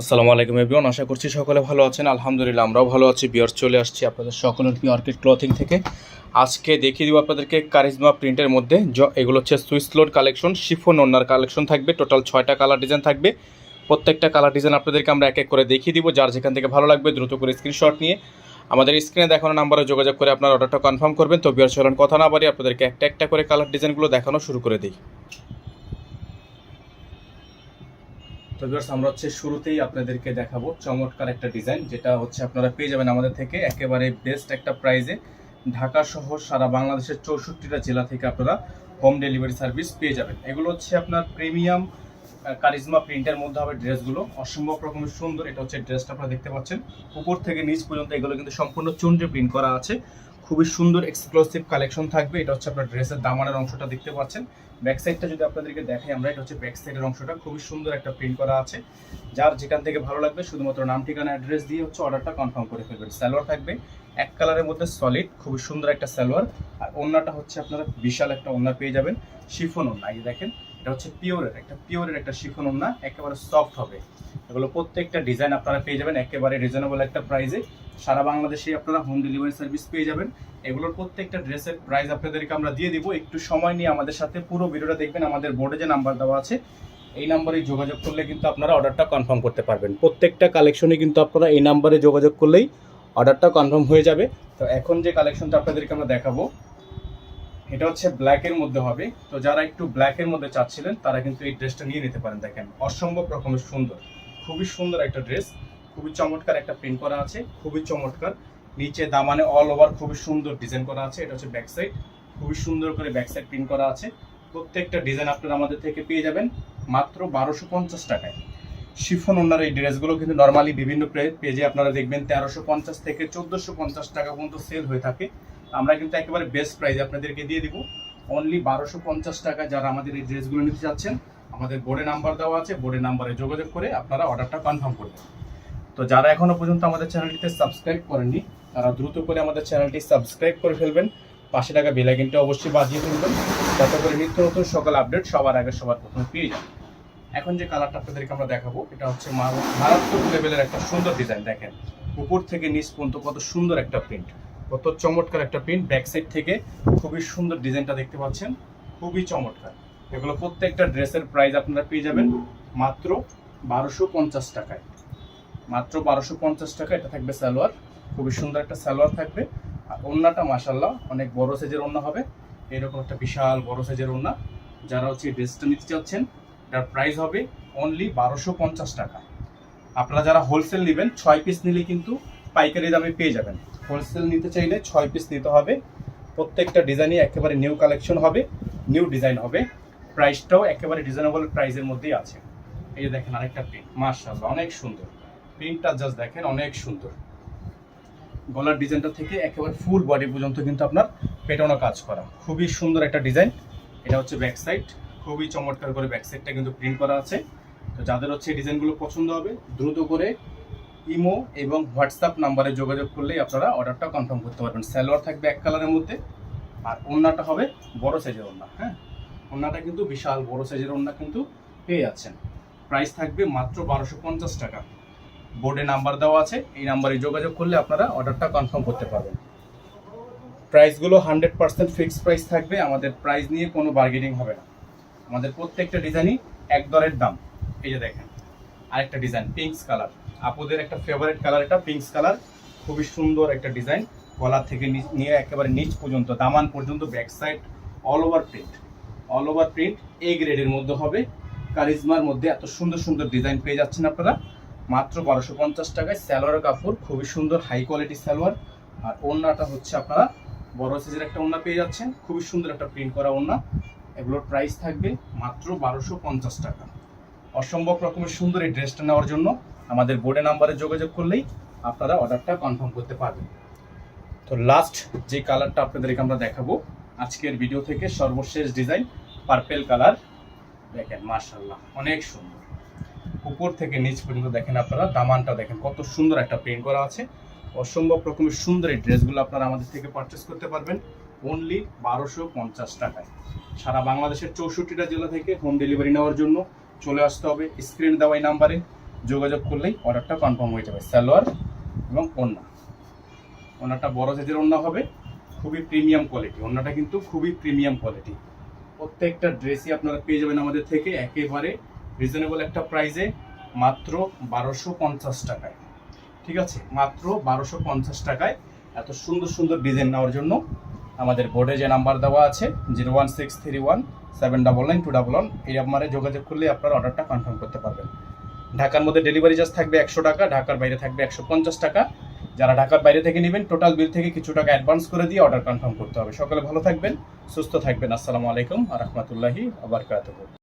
আসসালামু আলাইকুম এভরিওয়ান, আশা করছি সকলে ভালো আছেন। আলহামদুলিল্লাহ, আমরাও ভালো আছি। বিয়ার চলে আসছি আপনাদের সকলের কি অর্কিড ক্লথিং থেকে। আজকে দেখিয়ে দিব আপনাদেরকে কারিজমা প্রিন্টের মধ্যে। এগুলো হচ্ছে সুইস লোড কালেকশন, শিফন ওনার কালেকশন থাকবে। টোটাল ছয়টা কালার ডিজাইন থাকবে। প্রত্যেকটা কালার ডিজাইন আপনাদেরকে আমরা এক এক করে দেখিয়ে দিব। যার যেখান থেকে ভালো লাগবে দ্রুত করে স্ক্রিনশট নিয়ে। আমাদের স্ক্রিনে দেখানো নাম্বারে যোগাযোগ করে আপনার অর্ডারটা কনফার্ম করবেন। তো বিয়ার চলন, কথা না বাড়ি আপনাদেরকে একটা একটা করে কালার ডিজাইনগুলো দেখানো শুরু করে দিই। তো ভিউয়ার্স, আমরা হচ্ছে শুরুতেই আপনাদেরকে দেখাবো চমৎকার একটা ডিজাইন, যেটা হচ্ছে আপনারা পেয়ে যাবেন আমাদের থেকে একেবারে বেস্ট একটা প্রাইজে ঢাকা সহ সারা বাংলাদেশের চৌষট্টিটা জেলা থেকে আপনারা হোম ডেলিভারি সার্ভিস পেয়ে যাবেন। এগুলো হচ্ছে আপনার প্রিমিয়াম কারিজমা প্রিন্টের মধ্যে হবে ড্রেসগুলো। অসম্ভব রকমের সুন্দর, এটা হচ্ছে ড্রেসটা আপনারা দেখতে পাচ্ছেন। উপর থেকে নিচ পর্যন্ত এগুলো কিন্তু সম্পূর্ণ চুনরে প্রিন্ট করা আছে। খুবই সুন্দর এক্সক্লুসিভ কালেকশন থাকবে। এটা হচ্ছে আপনার ড্রেসের দামানের অংশটা দেখতে পাচ্ছেন। ব্যাক সাইডটা যদি আপনাদেরকে দেখাই আমরা, এটা হচ্ছে ব্যাক সাইডের অংশটা। খুবই সুন্দর একটা প্রিন্ট করা আছে। যার যেখান থেকে ভালো লাগবে, শুধুমাত্র নাম, ঠিকানা অ্যাড্রেস দিয়ে হচ্ছে অর্ডারটা কনফার্ম করে ফেলবেন। সালোয়ার থাকবে এক কালারের মধ্যে সলিড খুবই সুন্দর একটা সালোয়ার। আর ওন্নাটা হচ্ছে আপনারা বিশাল একটা ওন্না পেয়ে যাবেন। শিফন ওন্না এই দেখেন। এটা হচ্ছে পিওরের একটা পিওরের একটা শিফন ওন্না একেবারে সফট হবে। এগুলো প্রত্যেকটা ডিজাইন আপনারা পেয়ে যাবেন, একেবারে রিজনেবল একটা প্রাইসে সারা বাংলাদেশে আপনারা হোম ডেলিভারি সার্ভিস পেয়ে যাবেন। এগুলোর প্রত্যেকটা ড্রেসের প্রাইস আপনাদেরকে আমরা দিয়ে দিব। একটু সময় নিয়ে আমাদের সাথে পুরো ভিডিওটা দেখবেন, আমাদের বোর্ডে যে নাম্বার দেওয়া আছে, এই নাম্বারে যোগাযোগ করলে কিন্তু আপনারা অর্ডারটা কনফার্ম করতে পারবেন। প্রত্যেকটা কালেকশনে কিন্তু আপনারা এই নাম্বারে যোগাযোগ করলেই অর্ডারটা কনফার্ম হয়ে যাবে। তো এখন যে কালেকশনটা আপনাদেরকে আমরা দেখাবো এটা হচ্ছে ব্ল্যাকের মধ্যে হবে। তো যারা একটু ব্ল্যাকের মধ্যে চাচ্ছিলেন, তারা কিন্তু এই ড্রেসটা নিয়ে নিতে পারেন। দেখেন, অসম্ভব রকমের সুন্দর। খুবই সুন্দর একটা ড্রেস খুবই চমৎকার একটা প্রিন্ট করা আছে, খুবই চমৎকার। নিচে দামানে অল ওভার খুবই সুন্দর ডিজাইন করা আছে। এটা হচ্ছে ব্যাক সাইড খুবই সুন্দর করে ব্যাক সাইড প্রিন্ট করা আছে। প্রত্যেকটা ডিজাইন আপনারা আমাদের থেকে পেয়ে যাবেন মাত্র বারোশো পঞ্চাশ টাকায়। শিফন ওনার এই ড্রেসগুলো কিন্তু নর্মালি বিভিন্ন পেজে আপনারা দেখবেন তেরোশো পঞ্চাশ থেকে চোদ্দোশো পঞ্চাশ টাকা পর্যন্ত সেল হয়ে থাকে। আমরা কিন্তু একেবারে বেস্ট প্রাইসে আপনাদেরকে দিয়ে দিব। অনলি বারোশো পঞ্চাশ টাকা যারা আমাদের এই ড্রেসগুলো নিতে চাচ্ছেন, আমাদের বোর্ডে নাম্বার দেওয়া আছে বোর্ডে নাম্বারে যোগাযোগ করে আপনারা অর্ডারটা কনফার্ম করবেন। তো যারা এখনও পর্যন্ত আমাদের চ্যানেলটিতে সাবস্ক্রাইব করেননি, তারা দ্রুত করে আমাদের চ্যানেলটি সাবস্ক্রাইব করে ফেলবেন। পাশে টাকা বেলাইকিনটা অবশ্যই বাজিয়ে ফেলবেন, যাতে করে নিত্য নতুন সকল আপডেট সবার আগে সবার প্রথমে পেয়ে যান। এখন যে কালারটা আপনাদেরকে আমরা দেখাবো, এটা হচ্ছে মারাত্মক লেভেলের একটা সুন্দর ডিজাইন দেখেন। উপর থেকে নিচ পর্যন্ত কত সুন্দর একটা প্রিন্ট কত চমৎকার একটা প্রিন্ট ব্যাক সাইড থেকে খুবই সুন্দর ডিজাইনটা দেখতে পাচ্ছেন, খুবই চমৎকার। এগুলো প্রত্যেকটা ড্রেসের প্রাইস আপনারা পেয়ে যাবেন মাত্র বারোশো পঞ্চাশ টাকায়। মাত্র বারোশো পঞ্চাশ টাকা এটা থাকবে সালোয়ার, খুবই সুন্দর একটা সালোয়ার থাকবে। আর ওন্নাটা মাসাল্লাহ অনেক বড় সাইজের ওন্না হবে। এরকম একটা বিশাল বড় সাইজের ওন্না। যারা হচ্ছে ড্রেসটা নিতে চাচ্ছেন, এটার প্রাইস হবে অনলি বারোশো পঞ্চাশ টাকা। আপনারা যারা হোলসেল নেবেন, ছয় পিস নিলে কিন্তু পাইকারি দামে পেয়ে যাবেন। হোলসেল নিতে চাইলে ছয় পিস নিতে হবে। প্রত্যেকটা ডিজাইনই একেবারে নিউ কালেকশন হবে, নিউ ডিজাইন হবে। প্রাইসটাও একেবারে ডিজাইনেবল প্রাইসের মধ্যেই আছে। এই যে দেখেন আরেকটা প্রিন্ট মার্শাল্লাহ অনেক সুন্দর। প্রিন্টটা জাস্ট দেখেন, অনেক সুন্দর। গলার ডিজাইনটা থেকে একেবারে ফুল বডি পর্যন্ত কিন্তু আপনার পেটানো কাজ করা। খুবই সুন্দর একটা ডিজাইন। এটা হচ্ছে ব্যাক সাইড খুবই চমৎকার করে ব্যাক সাইডটা কিন্তু প্রিন্ট করা আছে। তো যাদের হচ্ছে ডিজাইনগুলো পছন্দ হবে, দ্রুত করে ইমো এবং হোয়াটসঅ্যাপ নাম্বারে যোগাযোগ করলেই আপনারা অর্ডারটা কনফার্ম করতে পারবেন। স্যালোয়ার থাকবে এক কালারের মধ্যে আর ওড়নাটা হবে বড় সাইজের ওড়না হ্যাঁ? ওড়নাটা কিন্তু বিশাল বড় সাইজের ওড়না কিন্তু পেয়ে যাচ্ছেন। প্রাইস থাকবে মাত্র বারোশো পঞ্চাশ টাকা। বোর্ডে নাম্বার দেওয়া আছে, এই নাম্বারে যোগাযোগ করলে আপনারা অর্ডারটা কনফার্ম করতে পারবেন। প্রাইসগুলো হান্ড্রেড পার্সেন্ট ফিক্সড প্রাইস থাকবে, আমাদের প্রাইস নিয়ে কোনো বার্গেনিং হবে না। আমাদের প্রত্যেকটা ডিজাইনই এক দরের দাম। এই যে দেখেন, আরেকটা ডিজাইন পিঙ্কস কালার। আপুদের একটা ফেভারিট কালার এটা পিঙ্কস কালার খুবই সুন্দর একটা ডিজাইন গলা থেকে নিয়ে একেবারে নিচ পর্যন্ত, দামান পর্যন্ত back side all over print all over print A গ্রেডের মধ্যে হবে, কারিজমার মধ্যে এত সুন্দর সুন্দর ডিজাইন পেয়ে যাচ্ছেন আপনারা, মাত্র বারোশো পঞ্চাশ টাকায় স্যালোয়ার কাপড়, খুবই সুন্দর হাই কোয়ালিটি সালোয়ার, আর ওড়নাটা হচ্ছে আপনারা, বড় সাইজের একটা ওড়না পেয়ে যাচ্ছেন, খুবই সুন্দর একটা প্রিন্ট করা ওড়না এগুলোর প্রাইস থাকবে মাত্র বারোশো পঞ্চাশ টাকা। অসম্ভব রকমের সুন্দর এই ড্রেসটা নেওয়ার জন্য আমাদের বোর্ডে নাম্বারে যোগাযোগ করলেই আপনারা অর্ডারটা কনফার্ম করতে পারবেন। তো লাস্ট যে কালারটা আপনাদেরকে আমরা দেখাবো, আজকের ভিডিও থেকে সর্বশেষ ডিজাইন পার্পেল কালার দেখেন মার্শাল্লাহ অনেক সুন্দর। উপর থেকে নিচ পর্যন্ত দেখেন আপনারা, দামানটা দেখেন, কত সুন্দর একটা প্রিন্ট করা আছে। অসম্ভব রকমের সুন্দর এই ড্রেসগুলো আপনারা আমাদের থেকে পারচেস করতে পারবেন অনলি বারোশো পঞ্চাশ টাকায়। সারা বাংলাদেশের চৌষট্টিটা জেলা থেকে হোম ডেলিভারি নেওয়ার জন্য চলে আসতে হবে। স্ক্রিন দেওয়া এই নাম্বারে যোগাযোগ করলেই অর্ডারটা কনফার্ম হয়ে যাবে। সালোয়ার এবং ওন্না ওনাটা বড় সাইজের ওন্না হবে, খুবই প্রিমিয়াম কোয়ালিটি ওন্নাটা কিন্তু খুবই প্রিমিয়াম কোয়ালিটি প্রত্যেকটা ড্রেসই আপনারা পেয়ে যাবেন আমাদের থেকে একেবারে রিজনেবল একটা প্রাইসে মাত্র বারোশো পঞ্চাশ টাকায়। ঠিক আছে? মাত্র বারোশো পঞ্চাশ টাকায় এত সুন্দর সুন্দর ডিজাইন নেওয়ার জন্য আমাদের বোর্ডে যে নাম্বার দেওয়া আছে zero one six three one seven double nine two double one এই নাম্বারে যোগাযোগ করলে আপনারা অর্ডারটা কনফার্ম করতে পারবেন। ঢাকার মধ্যে ডেলিভারি চার্জ থাকবে একশো টাকা, ঢাকার বাইরে থাকবে একশো পঞ্চাশ টাকা। যারা ঢাকার বাইরে থেকে নেবেন টোটাল বিল থেকে কিছু টাকা অ্যাডভান্স করে দিয়ে অর্ডার কনফার্ম করতে হবে। সকালে ভালো থাকবেন, সুস্থ থাকবেন। আসসালামু আলাইকুম আ রহমতুল্লাহি আবরকাতহ।